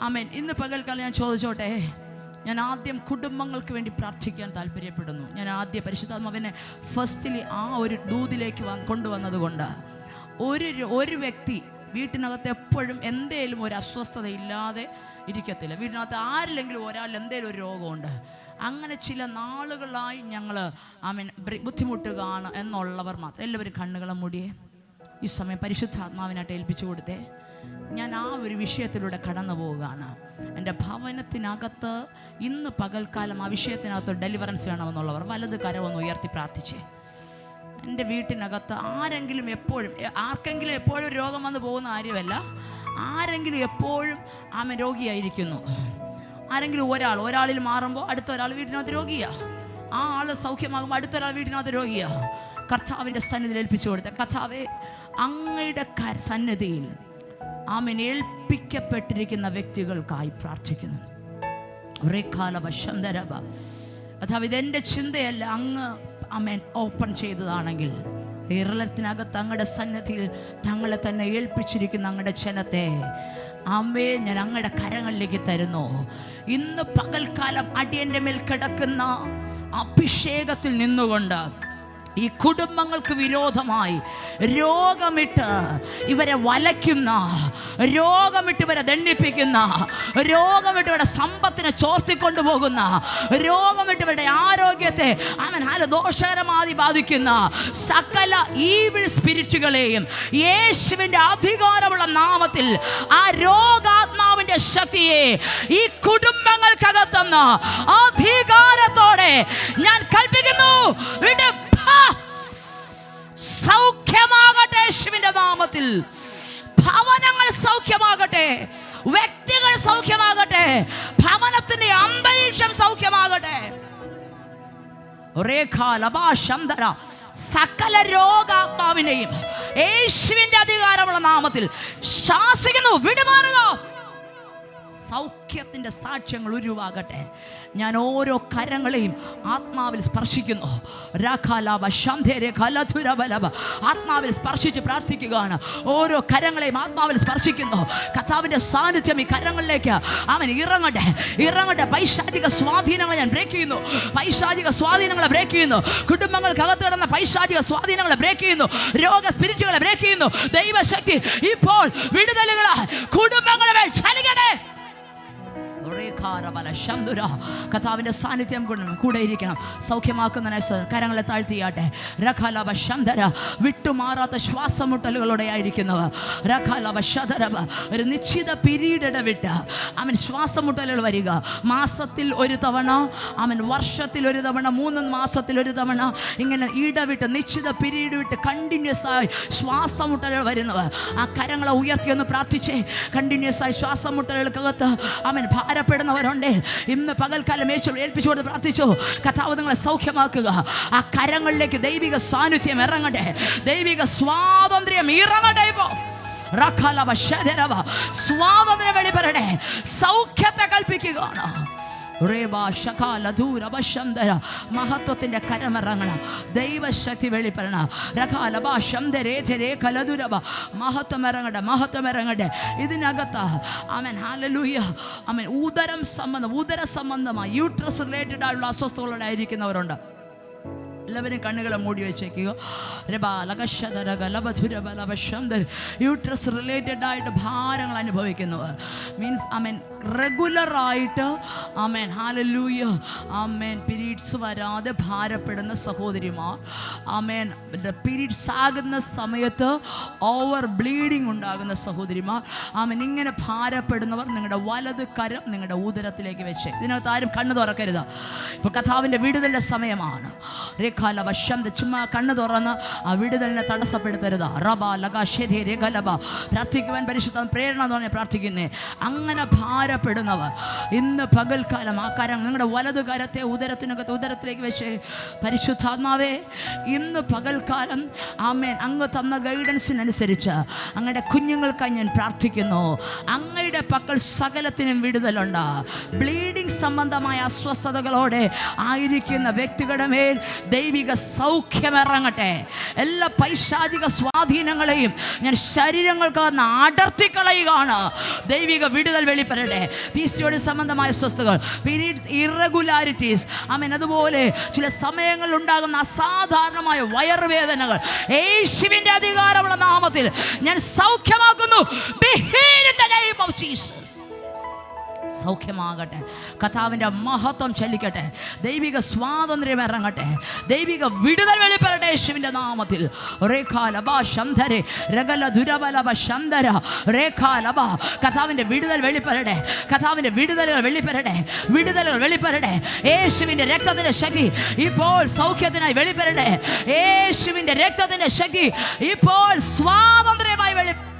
Speaker 1: ആമേൻ. ഇന്ന് പകൽക്കാലം ഞാൻ ചോദിച്ചോട്ടെ ഞാൻ ആദ്യം കുടുംബങ്ങൾക്ക് വേണ്ടി പ്രാർത്ഥിക്കാൻ താല്പര്യപ്പെടുന്നു. ഞാൻ ആദ്യം പരിശുദ്ധാത്മാവിനെ ഫസ്റ്റിലി ആ ഒരു ദൂതിലേക്ക് വന്ന് കൊണ്ടുവന്നത് കൊണ്ട് ഒരു ഒരു വ്യക്തി വീട്ടിനകത്ത് എപ്പോഴും എന്തേലും ഒരു അസ്വസ്ഥത ഇല്ലാതെ ഇരിക്കത്തില്ല. വീട്ടിനകത്ത് ആരില്ലെങ്കിലും ഒരാൾ എന്തേലും ഒരു രോഗമുണ്ട്. അങ്ങനെ ചില നാളുകളായി ഞങ്ങൾ ആമീൻ ബുദ്ധിമുട്ടുകയാണ് എന്നുള്ളവർ മാത്രം. എല്ലാവരും കണ്ണുകളെ മുടിയെ ഈ സമയം പരിശുദ്ധാത്മാവിനായിട്ട് ഏൽപ്പിച്ചു കൊടുത്തേ. ഞാൻ ആ ഒരു വിഷയത്തിലൂടെ കടന്നു പോവുകയാണ്. എന്റെ ഭവനത്തിനകത്ത് ഇന്ന് പകൽക്കാലം ആ വിഷയത്തിനകത്ത് ഡെലിവറൻസ് വേണമെന്നുള്ളവർ വലത് കരവൊന്ന് ഉയർത്തി പ്രാർത്ഥിച്ചേ. എന്റെ വീട്ടിനകത്ത് ആരെങ്കിലും എപ്പോഴും ആർക്കെങ്കിലും എപ്പോഴും രോഗം വന്ന് പോകുന്ന കാര്യമല്ല. ആരെങ്കിലും എപ്പോഴും ആമ രോഗിയായിരിക്കുന്നു. ആരെങ്കിലും ഒരാൾ ഒരാളിൽ മാറുമ്പോൾ അടുത്ത ഒരാൾ വീട്ടിനകത്ത് രോഗിയാ. ആ ആൾ സൗഖ്യമാകുമ്പോൾ അടുത്തൊരാൾ വീട്ടിനകത്ത് രോഗിയാ. കർത്താവിന്റെ സന്നിധിയിൽ ഏൽപ്പിച്ചു കൊടുത്ത കർത്താവെ അങ്ങയുടെ സന്നിധിയിൽ ആമൻ ഏൽപ്പിക്കപ്പെട്ടിരിക്കുന്ന വ്യക്തികൾക്കായി പ്രാർത്ഥിക്കുന്നു. റേഖാലവശന്തരവ അഥവാ ഇതെന്റെ ചിന്തയല്ല അങ്ങ് അമ്മൻ ഓപ്പൺ ചെയ്തതാണെങ്കിൽ ഇറലത്തിനകത്ത് തങ്ങളുടെ സന്നദ്ധിയിൽ തങ്ങളെ തന്നെ ഏൽപ്പിച്ചിരിക്കുന്ന അങ്ങയുടെ ജനത്തെ അമ്മേ ഞാൻ അങ്ങയുടെ കരങ്ങളിലേക്ക് തരുന്നു. ഇന്ന് പകൽക്കാലം അടിയന്റെ മേൽ കിടക്കുന്ന അഭിഷേകത്തിൽ നിന്നുകൊണ്ട് ഈ കുടുംബങ്ങൾക്ക് വിരോധമായി രോഗമിട്ട് ഇവരെ വലയ്ക്കുന്ന രോഗമിട്ട് ഇവരെ ദണ്ഡിപ്പിക്കുന്ന രോഗമിട്ട് ഇവരുടെ സമ്പത്തിനെ ചോർത്തിക്കൊണ്ടു പോകുന്ന രോഗമിട്ട് ഇവരുടെ ആരോഗ്യത്തെ അവൻ ആല ദോഷകരമായി ബാധിക്കുന്ന സകല ഈവിൾ സ്പിരിറ്റുകളെയും യേശുവിന്റെ അധികാരമുള്ള നാമത്തിൽ ആ രോഗാത്മാവിന്റെ ശക്തിയെ ഈ കുടുംബങ്ങൾക്കകത്തുനിന്ന് അധികാരത്തോടെ ഞാൻ കൽപ്പിക്കുന്നു വിട്ട് ഭാ. സൗഖ്യമാകട്ടെ യേശുവിന്റെ നാമത്തിൽ. ഭവനങ്ങൾ സൗഖ്യമാകട്ടെ വ്യക്തികൾ സൗഖ്യമാകട്ടെ ഭവനത്തിന്റെ അന്തരീക്ഷം സൗഖ്യമാകട്ടെ. സകല രോഗാത്മാവിനെയും യേശുവിന്റെ അധികാരമുള്ള നാമത്തിൽ ശാസിക്കുന്നു വിടുമാറുക. സൗഖ്യത്തിന്റെ സാക്ഷ്യങ്ങൾ ഉരുവാകട്ടെ. ഞാൻ ഓരോ കരങ്ങളെയും ആത്മാവിൽ സ്പർശിക്കുന്നു. ആത്മാവിൽ സ്പർശിച്ച് പ്രാർത്ഥിക്കുകയാണ്. ഓരോ കരങ്ങളെയും ആത്മാവിൽ സ്പർശിക്കുന്നു. കഥാവിന്റെ സാന്നിധ്യം ഈ കരങ്ങളിലേക്ക് അവൻ ഇറങ്ങട്ടെ. ഇറങ്ങട്ടെ. പൈശാചിക സ്വാധീനങ്ങളെ ഞാൻ ബ്രേക്ക് ചെയ്യുന്നു. പൈശാചിക സ്വാധീനങ്ങളെ ബ്രേക്ക് ചെയ്യുന്നു. കുടുംബങ്ങൾക്കകത്ത് കിടന്ന പൈശാചിക സ്വാധീനങ്ങളെ ബ്രേക്ക് ചെയ്യുന്നു. രോഗ സ്പിരിറ്റുകളെ ബ്രേക്ക് ചെയ്യുന്നു. ദൈവശക്തി ഇപ്പോൾ വിടുതലുകളാ. കുടുംബങ്ങളെ മേൽ കർത്താവിന്റെ സാന്നിധ്യം കൂടെ ഇരിക്കണം. സൗഖ്യമാക്കുന്ന കരങ്ങളെ താഴ്ത്തിയാട്ടെ. രഖാലവ ശന്തര വിട്ടുമാറാത്ത ശ്വാസമുട്ടലുകളോടെ ആയിരിക്കുന്നവർ. രഖാലവ ശതരവ. ഒരു നിശ്ചിത പിരീഡ് ഇടവിട്ട് അവൻ ശ്വാസമുട്ടലുകൾ വരിക. മാസത്തിൽ ഒരു തവണ അവൻ വർഷത്തിൽ ഒരു തവണ മൂന്ന് മാസത്തിൽ ഒരു തവണ ഇങ്ങനെ ഇടവിട്ട് നിശ്ചിത പിരീഡ് വിട്ട് കണ്ടിന്യൂസ് ആയി ശ്വാസമുട്ടലുകൾ വരുന്നവർ. ആ കരങ്ങളെ ഉയർത്തി ഒന്ന് പ്രാർത്ഥിച്ചേ. കണ്ടിന്യൂസ് ആയി ശ്വാസമുട്ടലുകൾക്കകത്ത് അവൻ ഭാരപ്പെടുന്നവരുണ്ട് ഇന്ന് പകൽക്കാലം യേശു ഏൽപ്പിച്ചു കൊടുത്ത് പ്രാർത്ഥിച്ചു. കഥാവ് നിങ്ങളെ സൗഖ്യമാക്കുക. ആ കരങ്ങളിലേക്ക് ദൈവിക സാന്നിധ്യം ഇറങ്ങട്ടെ. ദൈവിക സ്വാതന്ത്ര്യം ഇറങ്ങട്ടെ ഇപ്പോ. റഖലവ ശരവ. സ്വാതന്ത്ര്യം വെളിപ്പെടട്ടെ. സൗഖ്യത്തെ കൽപ്പിക്കുകയാണ്. മഹത്വത്തിന്റെ കരമിറങ്ങണം ദൈവശക്തി വെളിപ്പെടണം മഹത്വം ഇറങ്ങട്ടെ മഹത്വം ഇറങ്ങട്ടെ. ഇതിനകത്ത് അവൻ ഹാലലൂയ അവൻ ഉദരം സംബന്ധം ഉദര സംബന്ധമായി യൂട്രസ് റിലേറ്റഡ് ആയിട്ടുള്ള അസ്വസ്ഥതകളോടെ ആയിരിക്കുന്നവരുണ്ട്. എല്ലാവരും കണ്ണുകളെ മൂടി വെച്ചേക്കുക. യൂട്രസ് റിലേറ്റഡ് ആയിട്ട് ഭാരങ്ങൾ അനുഭവിക്കുന്നവർ മീൻസ് അമേൻ റെഗുലറായിട്ട് അമേൻ ഹാലലൂയ ആമേൻ പീരീഡ്സ് വരാതെ ഭാരപ്പെടുന്ന സഹോദരിമാർ. അമേൻ പീരീഡ്സ് ആകുന്ന സമയത്ത് ഓവർ ബ്ലീഡിങ് ഉണ്ടാകുന്ന സഹോദരിമാർ. ആമേൻ ഇങ്ങനെ ഭാരപ്പെടുന്നവർ നിങ്ങളുടെ വലത് കരം നിങ്ങളുടെ ഉദരത്തിലേക്ക് വെച്ച്. ഇതിനകത്ത് ആരും കണ്ണു തുറക്കരുത്. ഇപ്പോൾ കഥാവിന്റെ വിടുതലിന്റെ സമയമാണ്. രേഖാല വശം ചുമ്മാ കണ്ണു തുറന്ന് ആ വിടുതലിനെ തടസ്സപ്പെടുത്തരുത്. റബ ലഗ ശരി രേഖലബ പ്രാർത്ഥിക്കുവാൻ പരിശുദ്ധ പ്രേരണ എന്ന് പറഞ്ഞാൽ പ്രാർത്ഥിക്കുന്നേ. അങ്ങനെ ഭാരപ്പെടുന്നവർ ഇന്ന് പകൽക്കാലം ആ കരം നിങ്ങളുടെ വലത് കരത്തെ ഉദരത്തിനകത്ത് ഉദരത്തിലേക്ക് വെച്ച് പരിശുദ്ധാത്മാവേ ഇന്ന് പകൽക്കാലം ആമേൻ. അങ്ങ് തന്ന ഗൈഡൻസിനനുസരിച്ച് അങ്ങയുടെ കുഞ്ഞുങ്ങൾക്കായി ഞാൻ പ്രാർത്ഥിക്കുന്നു. അങ്ങയുടെ പക്കൽ സകലത്തിനും വിടുതലുണ്ട്. ബ്ലീഡിംഗ് സംബന്ധമായ അസ്വസ്ഥതകളോടെ ആയിരിക്കുന്ന വ്യക്തികളുടെ മേൽ ദൈവിക സൗഖ്യം ഇറങ്ങട്ടെ. എല്ലാ പൈശാചിക സ്വാധീനങ്ങളെയും ഞാൻ ശരീരങ്ങൾക്ക് വന്ന് അടർത്തിക്കളയുകയാണ്. ദൈവിക വിടുതൽ വെളിപ്പെടട്ടെ. പി സിയോട് സംബന്ധമായ സ്വസ്ഥകൾ പീരീഡ്സ് ഇറഗുലാരിറ്റീസ് ആമേൻ. അതുപോലെ ചില സമയങ്ങളിൽ ഉണ്ടാകുന്ന അസാധാരണമായ വയറുവേദനകൾ. യേശുവിന്റെ അധികാരമുള്ള നാമത്തിൽ ഞാൻ സൗഖ്യമാക്കുന്നു. ബിഹീൻ in the name of Jesus. സൗഖ്യമാകട്ടെ. കഥാവിന്റെ മഹത്വം ചൊല്ലിക്കട്ടെ. ദൈവിക സ്വാതന്ത്ര്യം ഇറങ്ങട്ടെ. ദൈവിക വിടുതൽ വെളിപ്പെടട്ടെ യേശുവിന്റെ നാമത്തിൽ. കഥാവിന്റെ വിടുതൽ വെളിപ്പെടട്ടെ. കഥാവിന്റെ വിടുതലുകൾ വെളിപ്പെടട്ടെ. വിടുതലുകൾ വെളിപ്പെടട്ടെ. യേശുവിന്റെ രക്തത്തിന്റെ ശക്തി ഇപ്പോൾ സൗഖ്യത്തിനായി വെളിപ്പെടട്ടെ. യേശുവിന്റെ രക്തത്തിന്റെ ശക്തി ഇപ്പോൾ സ്വാതന്ത്ര്യമായി വെളിപ്പെടട്ടെ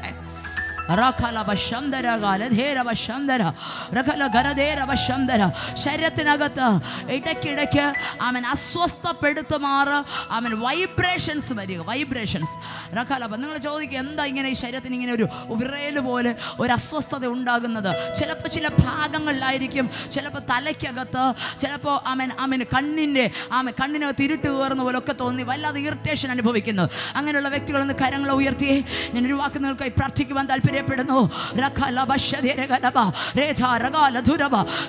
Speaker 1: ശരീരത്തിനകത്ത് ഇടയ്ക്കിടയ്ക്ക് അവൻ അസ്വസ്ഥപ്പെടുത്തുമാറ് അവൻ വൈബ്രേഷൻസ് വരിക വൈബ്രേഷൻസ് റഖാലബ നിങ്ങൾ ചോദിക്കുക എന്താ ഇങ്ങനെ ഈ ശരീരത്തിന് ഇങ്ങനെ ഒരു വിറയൽ പോലെ ഒരു അസ്വസ്ഥത ഉണ്ടാകുന്നത്? ചിലപ്പോൾ ചില ഭാഗങ്ങളിലായിരിക്കും ചിലപ്പോൾ തലയ്ക്കകത്ത് ചിലപ്പോൾ അവൻ അവന് കണ്ണിന്റെ അവൻ കണ്ണിനകത്ത് ഇരുട്ട് കയറുന്ന പോലെ ഒക്കെ തോന്നി വല്ലാതെ ഇറിറ്റേഷൻ അനുഭവിക്കുന്നു. അങ്ങനെയുള്ള വ്യക്തികളൊന്ന് കരങ്ങളെ ഉയർത്തി ഞാൻ വാക്ക് നിങ്ങൾക്കായി പ്രാർത്ഥിക്കുവാൻ താല്പര്യപ്പെടുന്നു രഖലബ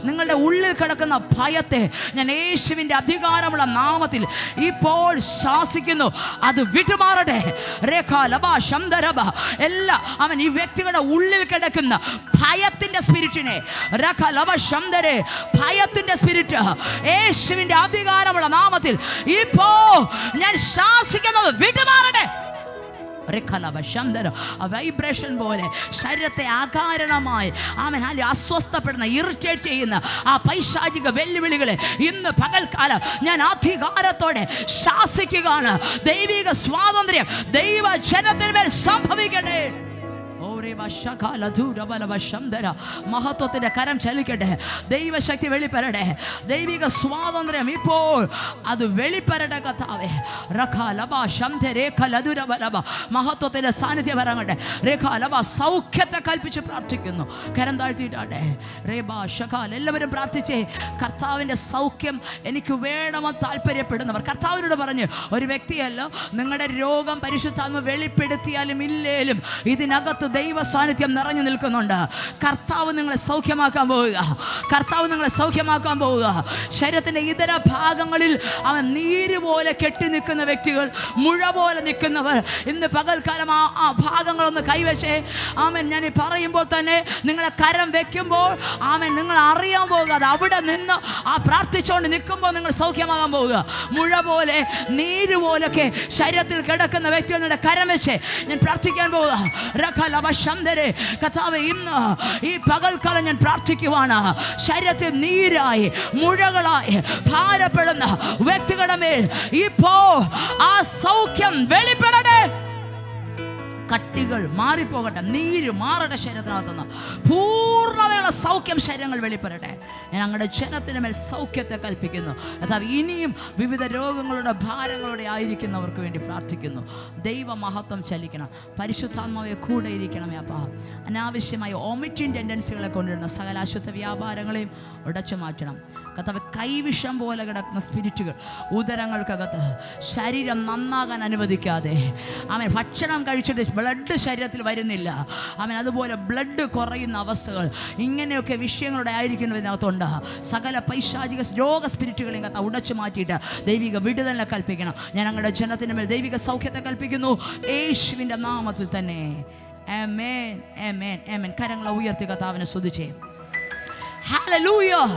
Speaker 1: നിങ്ങളുടെ ഉള്ളിൽ കിടക്കുന്ന ഭയത്തെ ഞാൻ യേശുവിന്റെ അധികാരമുള്ള നാമത്തിൽ ഇപ്പോൾ ശാസിക്കുന്നു. അത് വിട്ടുമാറട്ടെ. രേഖ ലബ ശംദരബ എല്ലാ അവൻ ഈ വ്യക്തികളുടെ ഉള്ളിൽ കിടക്കുന്ന ഭയത്തിന്റെ സ്പിരിറ്റിനെ രഖലബ ശംദരെ ഭയത്തിന്റെ സ്പിരിറ്റ് യേശുവിന്റെ അധികാരമുള്ള നാമത്തിൽ ഇപ്പോ ഞാൻ ശാസിക്കുന്നത് വിട്ടുമാറട്ടെ. വൈബ്രേഷൻ പോലെ ശരീരത്തെ ആകാരണമായി ആമൻ അല്ലെ അസ്വസ്ഥപ്പെടുന്ന ഇറിറ്റേറ്റ് ചെയ്യുന്ന ആ പൈശാചിക വെല്ലുവിളികളെ ഇന്ന് പകൽക്കാലം ഞാൻ അധികാരത്തോടെ ശാസിക്കുകയാണ്. ദൈവിക സ്വാതന്ത്ര്യം ദൈവ ജനത്തിന് മേൽ സംഭവിക്കട്ടെ. മഹത്വത്തിന്റെ കരം ചലിക്കട്ടെ. ദൈവശക്തി വെളിപ്പെടട്ടെ. ദൈവിക സ്വാതന്ത്ര്യം ഇപ്പോൾ അത് വെളിപ്പെടട്ടെ കഥാവേ റഖ ലബ ശംധ സാന്നിധ്യം ഇറങ്ങട്ടെ. രേഖലബ സൗഖ്യത്തെ കൽപ്പിച്ച് പ്രാർത്ഥിക്കുന്നു. കരം താഴ്ത്തിയിട്ടാട്ടെ. റേബ ഷഖാൽ എല്ലാവരും പ്രാർത്ഥിച്ചേ. കർത്താവിന്റെ സൗഖ്യം എനിക്ക് വേണമെന്ന് താല്പര്യപ്പെടുന്നവർ കർത്താവിനോട് പറഞ്ഞ് ഒരു വ്യക്തിയല്ല നിങ്ങളുടെ രോഗം പരിശുദ്ധാത്മ വെളിപ്പെടുത്തിയാലും ഇല്ലേലും ഇതിനകത്ത് ദൈവ സാന്നിധ്യം നിറഞ്ഞു നിൽക്കുന്നുണ്ട്. കർത്താവ് നിങ്ങളെ സൗഖ്യമാക്കാൻ പോവുക. കർത്താവ് നിങ്ങളെ സൗഖ്യമാക്കാൻ പോവുക. ശരീരത്തിന്റെ ഇതര ഭാഗങ്ങളിൽ അവൻ നീര് പോലെ കെട്ടി നിൽക്കുന്ന വ്യക്തികൾ മുഴ പോലെ നിൽക്കുന്നവർ. ഇന്ന് പകൽക്കാലം ആ ആ ഭാഗങ്ങളൊന്ന് കൈവശേ. ആമൻ. ഞാൻ ഈ പറയുമ്പോൾ തന്നെ നിങ്ങളെ കരം വെക്കുമ്പോൾ ആമൻ നിങ്ങൾ അറിയാൻ പോവുക. അത് അവിടെ നിന്ന് ആ പ്രാർത്ഥിച്ചുകൊണ്ട് നിൽക്കുമ്പോൾ നിങ്ങൾ സൗഖ്യമാകാൻ പോവുക. മുഴ പോലെ നീര് പോലൊക്കെ ശരീരത്തിൽ കിടക്കുന്ന വ്യക്തികളുടെ കരം വെച്ച്. ഞാൻ പ്രാർത്ഥിക്കാൻ പോവുക. രഖലവശന്തരെ കഥാവ് ഇന്ന് ഈ പകൽക്കാലം ഞാൻ പ്രാർത്ഥിക്കുവാണ്. ശരീരത്തിൽ നീരായി മുഴകളായി ഭാരപ്പെടുന്ന വ്യക്തികളുടെ മേൽ ഇപ്പോ ആ സൗഖ്യം വെളിപ്പെടട്ടെ. കട്ടികൾ മാറിപ്പോകട്ടെ നീര് മാറട്ടെ ശരീരത്തിനകത്തുനിന്ന്. പൂർണതയുള്ള സൗഖ്യം ശരീരങ്ങൾ വെളിപ്പെടട്ടെ. ഞാൻ ഞങ്ങളുടെ ജനത്തിന് മേൽ സൗഖ്യത്തെ കൽപ്പിക്കുന്നു. അതായത് ഇനിയും വിവിധ രോഗങ്ങളുടെ ഭാരങ്ങളുടെ ആയിരിക്കുന്നവർക്ക് വേണ്ടി പ്രാർത്ഥിക്കുന്നു. ദൈവമഹത്വം ചലിക്കണം. പരിശുദ്ധാത്മാവെ കൂടെ ഇരിക്കണമേ അപ്പാ. അനാവശ്യമായ ഒമിറ്റിൻ ടെൻഡൻസികളെ കൊണ്ടുവരുന്ന സകല അശുദ്ധ വ്യാപാരങ്ങളെയും ഉടച്ചു മാറ്റണം. കഥവ കൈവിഷം പോലെ കിടക്കുന്ന സ്പിരിറ്റുകൾ ഉദരങ്ങൾക്കകത്ത് ശരീരം നന്നാകാൻ അനുവദിക്കാതെ. അവൻ ഭക്ഷണം കഴിച്ചിട്ട് ബ്ലഡ് ശരീരത്തിൽ വരുന്നില്ല. അവൻ അതുപോലെ ബ്ലഡ് കുറയുന്ന അവസ്ഥകൾ. ഇങ്ങനെയൊക്കെ വിഷയങ്ങളുടെ ആയിരിക്കുന്നതിനകത്തുണ്ട്. സകല പൈശാചിക രോഗ സ്പിരിറ്റുകളെയും കഥ ഉടച്ചു മാറ്റിയിട്ട് ദൈവിക വിടുതലിനെ കൽപ്പിക്കണം. ഞാൻ ഞങ്ങളുടെ ജനത്തിന് മേൽ ദൈവിക സൗഖ്യത്തെ കൽപ്പിക്കുന്നു. യേശുവിന്റെ നാമത്തിൽ തന്നെ. എമേൻ എമേൻ എമേൻ കരങ്ങളെ ഉയർത്തി കഥാവിനെ സ്തുതിച്ചേ. Hallelujah.